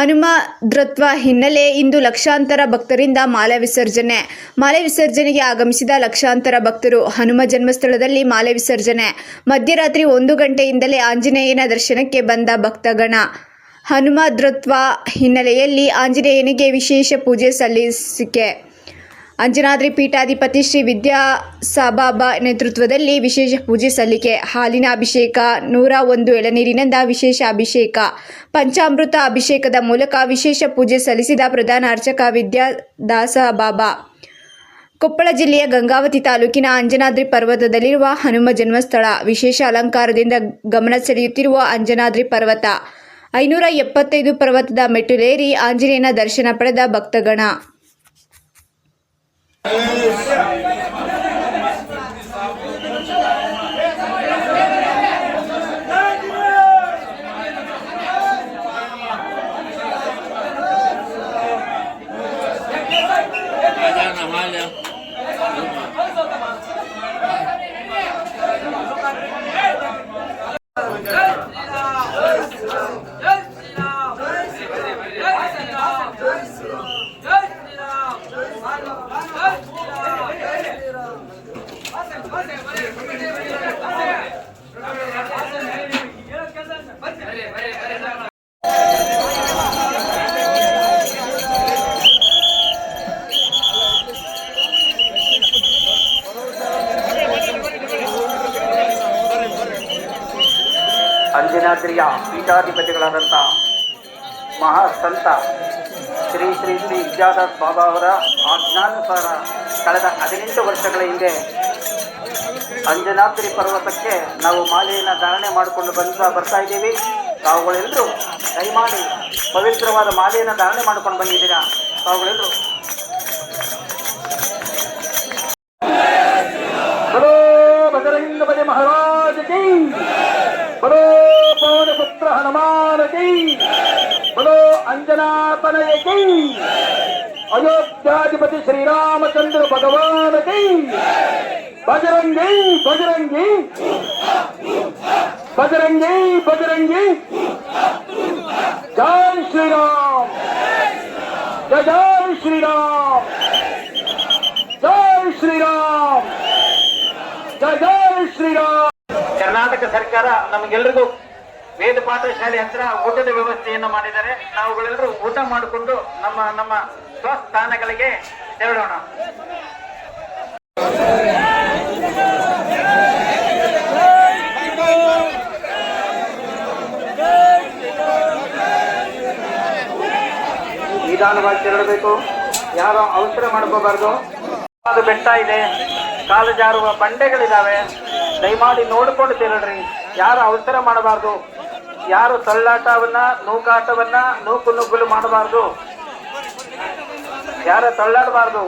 ಹನುಮ ಹಿನ್ನೆಲೆ ಇಂದು ಲಕ್ಷಾಂತರ ಭಕ್ತರಿಂದ ಮಾಲೆ ವಿಸರ್ಜನೆ. ಮಾಲೆ ವಿಸರ್ಜನೆಗೆ ಆಗಮಿಸಿದ ಲಕ್ಷಾಂತರ ಭಕ್ತರು ಹನುಮ ಜನ್ಮಸ್ಥಳದಲ್ಲಿ ಮಾಲೆ ವಿಸರ್ಜನೆ. ಮಧ್ಯರಾತ್ರಿ ಒಂದು ಗಂಟೆಯಿಂದಲೇ ಆಂಜನೇಯನ ದರ್ಶನಕ್ಕೆ ಬಂದ ಭಕ್ತಗಣ. ಹನುಮ ಹಿನ್ನೆಲೆಯಲ್ಲಿ ಆಂಜನೇಯನಿಗೆ ವಿಶೇಷ ಪೂಜೆ ಸಲ್ಲಿಸಿಕೆ. ಅಂಜನಾದ್ರಿ ಪೀಠಾಧಿಪತಿ ಶ್ರೀ ವಿದ್ಯಾಸಾಬಾಬಾ ನೇತೃತ್ವದಲ್ಲಿ ವಿಶೇಷ ಪೂಜೆ ಸಲ್ಲಿಕೆ. ಹಾಲಿನ ಅಭಿಷೇಕ, ನೂರ ಒಂದು ಎಳನೀರಿನಿಂದ ವಿಶೇಷ ಅಭಿಷೇಕ. ಪಂಚಾಮೃತ ಅಭಿಷೇಕದ ಮೂಲಕ ವಿಶೇಷ ಪೂಜೆ ಸಲ್ಲಿಸಿದ ಪ್ರಧಾನ ಅರ್ಚಕ ವಿದ್ಯಾ ದಾಸ ಬಾಬಾ ಕೊಪ್ಪಳ ಜಿಲ್ಲೆಯ ಗಂಗಾವತಿ ತಾಲೂಕಿನ ಅಂಜನಾದ್ರಿ ಪರ್ವತದಲ್ಲಿರುವ ಹನುಮ ಜನ್ಮಸ್ಥಳ. ವಿಶೇಷ ಅಲಂಕಾರದಿಂದ ಗಮನ ಸೆಳೆಯುತ್ತಿರುವ ಅಂಜನಾದ್ರಿ ಪರ್ವತ. ಐನೂರ ಎಪ್ಪತ್ತೈದು ಪರ್ವತದ ಮೆಟ್ಟಿಲೇರಿ ಆಂಜನೇಯನ ದರ್ಶನ ಪಡೆದ ಭಕ್ತಗಣ. Trabalha. ಅಂಜನಾದ್ರಿಯ ಪೀಠಾಧಿಪತಿಗಳಾದಂಥ ಮಹಾಸಂತ ಶ್ರೀ ಶ್ರೀ ಶ್ರೀ ವಿದ್ಯಾದಾಸ್ ಬಾಬಾ ಅವರ ಆಜ್ಞಾನುಸಾರ ಕಳೆದ ಹದಿನೆಂಟು ವರ್ಷಗಳ ಹಿಂದೆ ಅಂಜನಾದ್ರಿ ಪರ್ವತಕ್ಕೆ ನಾವು ಮಾಲೆಯನ್ನು ಧಾರಣೆ ಮಾಡಿಕೊಂಡು ಬಂದ ಬರ್ತಾ ಇದ್ದೀವಿ. ತಾವುಗಳೆಲ್ಲರೂ ದಯಮಾಡಿ ಪವಿತ್ರವಾದ ಮಾಲೆಯನ್ನು ಧಾರಣೆ ಮಾಡ್ಕೊಂಡು ಬಂದಿದ್ದೀರಾ? ತಾವುಗಳೆಲ್ಲರೂ ಪುತ್ರ ಹನುಮಾನ ಕಿ ಬರೋ ಅಂಜನಾತನಯ ಕಿ ಅಯೋಧ್ಯಾಧಿಪತಿ ಶ್ರೀರಾಮಚಂದ್ರ ಭಗವಾನ ಕಿ ಬಜರಂಗಿ ಬಜರಂಗಿ ಬಜರಂಗಿ ಬಜರಂಗಿ ಜೈ ಶ್ರೀರಾಮ್ ಜಯ ಜೈ ಶ್ರೀರಾಮ್ ಜೈ ಶ್ರೀರಾಮ್ ಜಯ ಜೈ ಶ್ರೀರಾಮ್ ಕರ್ನಾಟಕ ಸರ್ಕಾರ ನಮಗೆಲ್ಲರಿಗೂ ವೇದ ಪಾಠ ಶಾಲೆ ಹತ್ರ ಊಟದ ವ್ಯವಸ್ಥೆಯನ್ನು ಮಾಡಿದ್ದಾರೆ. ನಾವುಗಳೆಲ್ಲರೂ ಊಟ ಮಾಡಿಕೊಂಡು ನಮ್ಮ ನಮ್ಮ ಸ್ವಸ್ಥಾನಗಳಿಗೆ ತೆರಳೋಣ. ನಿಧಾನವಾಗಿ ತೆರಳಬೇಕು. ಯಾರೋ ಅವಸರ ಮಾಡ್ಕೋಬಾರ್ದು. ಅದು ಬೆಟ್ಟ ಇದೆ. ಕಾಲು ಜಾರುವ ಬಂಡೆಗಳಿದಾವೆ. ದಯಮಾಡಿ ನೋಡಿಕೊಂಡು ತೆರಳ್ರಿ. ಯಾರು ಅವಸರ ಮಾಡಬಾರ್ದು. ಯಾರು ತಳ್ಳಾಟವನ್ನ ನೂಕಾಟವನ್ನ ನೂಕು ನುಗ್ಗಲು ಮಾಡಬಾರ್ದು. ಯಾರು ತಳ್ಳಾಡಬಾರ್ದು.